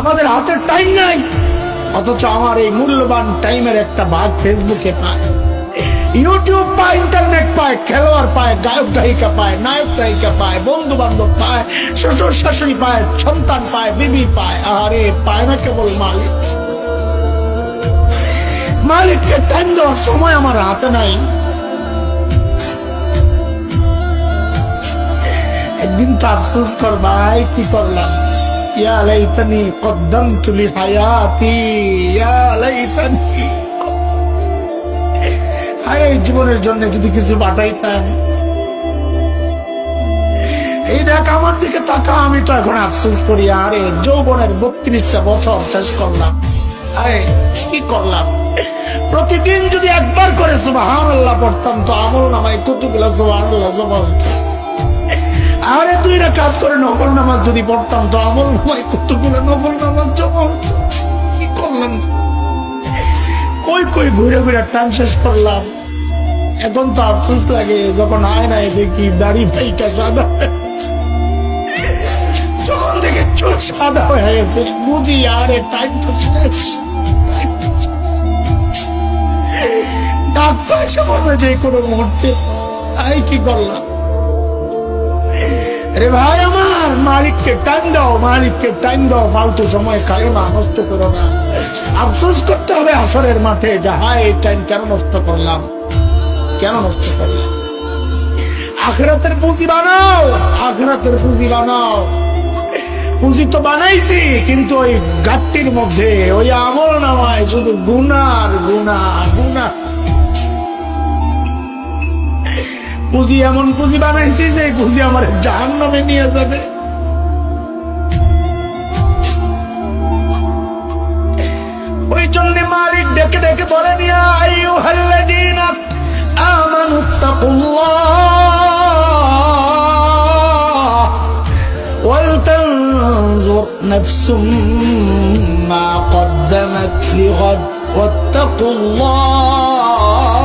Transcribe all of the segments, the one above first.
আমাদের হাতে টাইম নাই। অথচ আমার এই মূল্যবান টাইমের একটা ভাগ ফেসবুকে পায়। ইউটিউব পায় ইন্টারনেট পায়, খেলোয়াড় পায়, গায়ক গায়িকা পায়, নায়ক নায়িকা পায় বন্ধু বান্ধব পায়, শ্বশুর শাশুড়ি পায়, সন্তান পায়, বিবি পায়। আরে, পায় না কেবল মালিক। মালিককে টাইম দেওয়ার সময় আমার হাতে নাই। একদিন তো আফসোস ভাই, কি করলাম? জীবনের জন্য যদি কিছু পাঠাইতাম এই দেখ, আমার দিকে তাকা আমি তো এখন আফসোস করি, আরে যৌবনের বত্রিশটা বছর শেষ করলাম। কি করলাম? প্রতিদিন যদি একবার করে সুবাহান আল্লাহ পড়তাম, তো আমল নামায় কতগুলো সুবাহান আল্লাহ জমা হইতো আরে দুই কাজ করে নফল নামাজ যদি পড়তাম তো আমল নামায় কতগুলো নফল নামাজ জমা কি করলাম? কই কই ঘুরে ঘুরে টান শেষ করলাম। এখন তো আফসোস লাগে, যখন আয়নায় দেখি দাড়ি ভাইটা সাদা যখন দেখে চোখ সাদা হয়ে গেছে, বুঝি আরে টাইম তো শেষ, Time তো শেষ। ডাক পয়সা পড়বে যে কোনো মুহূর্তে। তাই কি করলাম? রে ভাই আমার মালিককে টাইম দাও, মালিককে টাইম দাও, ফালতু সময় খাইও না নষ্ট করো না। আফসোস করতে হবে আসরের মাঠে, যে হায় এই টাইম কেন নষ্ট করলাম? কেন নষ্ট করলাম? আখরাতের পুঁজি বানাও, আখরাতের পুঁজি বানাও। পুঁজি তো বানাইছি, কিন্তু ওই গাটটির মধ্যে, ওই আমল নামায় শুধু গুনার গুনা পুঁজি এমন পুঁজি বানাইছি যে এই পুঁজি আমার জাহান নামে নিয়ে যাবে ওই জন্য মালিক ডেকে ডেকে বলে নিয়া আইয়ু হাল্লাদিনা আমানু তাকুল্লাহ ولتنظر نفس ما قدمت لغد واتقوا الله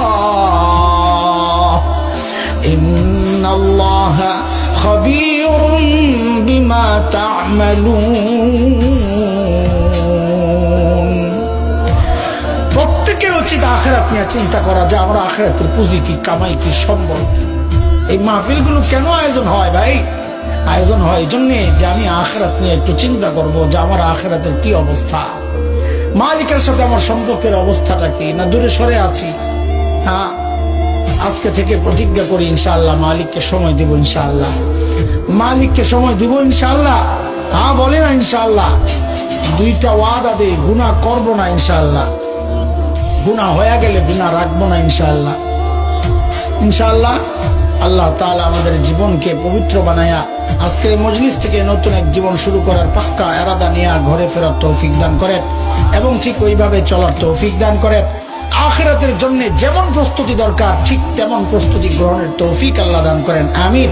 الله خبير بما تعملون প্রত্যেকের উচিত আখেরাত নিয়ে চিন্তা করা যে আমরা আখেরাতের পুঁজি কি কামাই কি সম্বল কি। এই মাহফিলগুলো কেন আয়োজন হয় ভাই আয়োজন হয় এই জন্যে যে আমি আখেরাত নিয়ে একটু চিন্তা করব যে আমার আখেরাতের কি অবস্থা মালিকের সাথে আমার সম্পর্কের অবস্থাটা কি না দূরে সরে আছি হ্যাঁ আজকে থেকে প্রতিজ্ঞা করি ইনশাআল্লাহ, মালিককে সময় দিব ইনশাআল্লাহ। মালিককে সময় দিব ইনশাআল্লাহ। হ্যাঁ বলে না ইনশাআল্লাহ? দুইটা ওয়াদা দে, গুনাহ করব না ইনশাআল্লাহ। গুনাহ হয়ে গেলে গুনাহ রাখব না ইনশাআল্লাহ। ইনশাআল্লাহ, আল্লাহ তাআলা আমাদের জীবনকে পবিত্র বানায়া, আজকের মজলিস থেকে নতুন এক জীবন শুরু করার পাক্কা এরাদা নিয়ে ঘরে ফেরার তৌফিক দান করেন এবং ঠিক ওইভাবে চলার তৌফিক দান করেন। আখিরাতের জন্য যেমন প্রস্তুতি দরকার ঠিক তেমন প্রস্তুতি গ্রহণের তৌফিক আল্লাহ দান করেন। আমিন।